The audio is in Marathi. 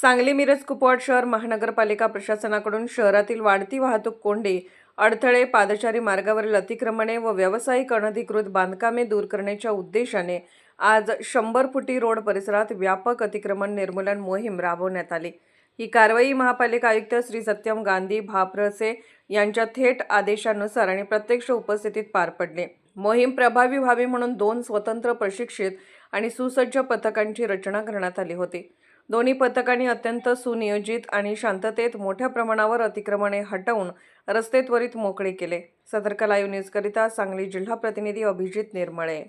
सांगली मिरज कुपवाड शहर महानगरपालिका प्रशासनाकडून शहरातील वाढती वाहतूक कोंडी अडथळे पादचारी मार्गावरील अतिक्रमणे व व्यावसायिक अनधिकृत बांधकामे दूर करण्याच्या उद्देशाने आज शंभर फुटी रोड परिसरात व्यापक अतिक्रमण निर्मूलन मोहीम राबवण्यात आली. ही कारवाई महापालिका आयुक्त श्री सत्यम गांधी भापरसे यांच्या थेट आदेशानुसार आणि प्रत्यक्ष उपस्थितीत पार पडले. मोहीम प्रभावी व्हावी म्हणून दोन स्वतंत्र प्रशिक्षित आणि सुसज्ज पथकांची रचना करण्यात आली होती. दोन्ही पथकांनी अत्यंत सुनियोजित आणि शांततेत मोठ्या प्रमाणावर अतिक्रमणे हटवून रस्ते त्वरित मोकळे केले. सतर्क लाईव्ह न्यूजकरिता सांगली जिल्हा प्रतिनिधी अभिजित निर्मळे.